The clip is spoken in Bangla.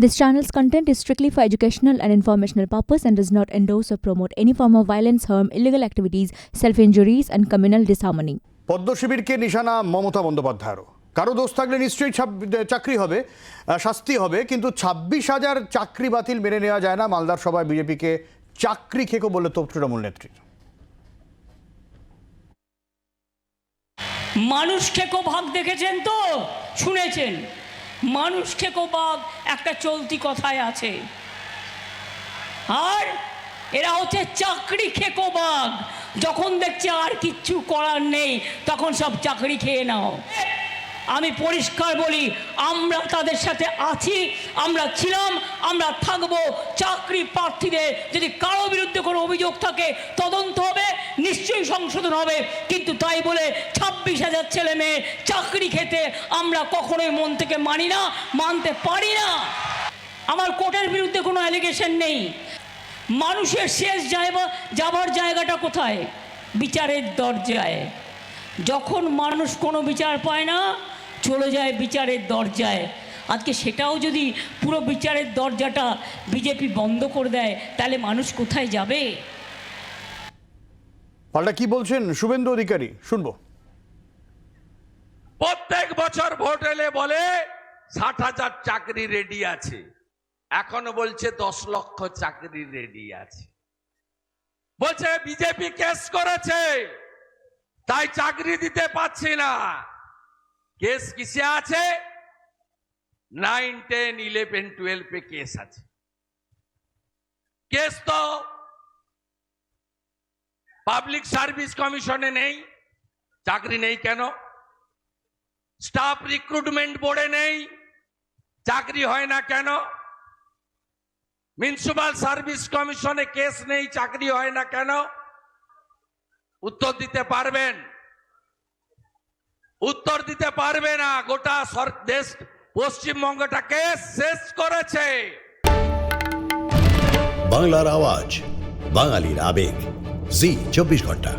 This channel's content is strictly for educational and informational purpose and does not endorse or promote any form of violence, harm, illegal activities, self-injuries and communal disharmony. পদ্ম শিবিরকে নিশানা মমতা বন্দ্যোপাধ্যায়েরও কারও দোষ থাকলে নিশ্চয়ই চাকরি হবে শাস্তি হবে কিন্তু ছাব্বিশ হাজার চাকরি বাতিল মেনে নেওয়া যায় না মালদার সভায় বিজেপিকে চাকরি খেকো বলে তো তৃণমূল নেত্রী মানুষ খেকো ভাগ দেখেছেন তো শুনেছেন মানুষ খেকো বাঘ একটা চলতি কথায় আছে। আর এরা হচ্ছে চাকরি খেকো বাঘ। যখন দেখছে আর কিচ্ছু করার নেই, তখন সব চাকরি খেয়ে নাও। আমি পরিষ্কার বলি, আমরা তাদের সাথে আছি, আমরা ছিলাম, আমরা থাকব। চাকরি প্রার্থীদের যদি কারও বিরুদ্ধে কোনো অভিযোগ থাকে, তদন্ত হবে। নিশ্চয়ই সংশোধন হবে। কিন্তু তাই বলে ছাব্বিশ হাজার ছেলে মেয়ে চাকরি খেতে আমরা কখনোই মন থেকে মানি না, মানতে পারি না। আমার কোর্টের বিরুদ্ধে কোনো অ্যালিগেশন নেই। মানুষের শেষ জায়গা যাবার জায়গাটা কোথায়? বিচারের দরজায়। যখন মানুষ কোনো বিচার পায় না, চলে যায় বিচারের দরজায়। আজকে সেটাও যদি পুরো বিচারের দরজাটা বিজেপি বন্ধ করে দেয়, তাহলে মানুষ কোথায় যাবে? পাল্টা কি বলছেন? শুভেন্দু অধিকারী, শুনব। প্রত্যেক বছর ভোট এলে বলে ষাট হাজার চাকরি রেডি আছে। এখন বলছে দশ লক্ষ চাকরি রেডি আছে। বলছে বিজেপি কেস করেছে, তাই চাকরি দিতে পাচ্ছি না। কেস কিসে আছে? নাইন টেন ইলেভেন টুয়েলভে কেস আছে। কেস তো পাবলিক সার্ভিস কমিশনে নেই, চাকরি নেই কেন? স্টাফ রিক্রুটমেন্ট বোর্ডে নেই, চাকরি হয় না কেন? মিউনিসিপাল সার্ভিস কমিশনে কেস নেই, চাকরি হয় না কেন? উত্তর দিতে পারবেন। উত্তর দিতে পারবে না, গোটা দেশ পশ্চিমবঙ্গটাকে শেষ করেছে। বাংলার আওয়াজ, বাঙালির আবেগ। জি চব্বিশ ঘণ্টা।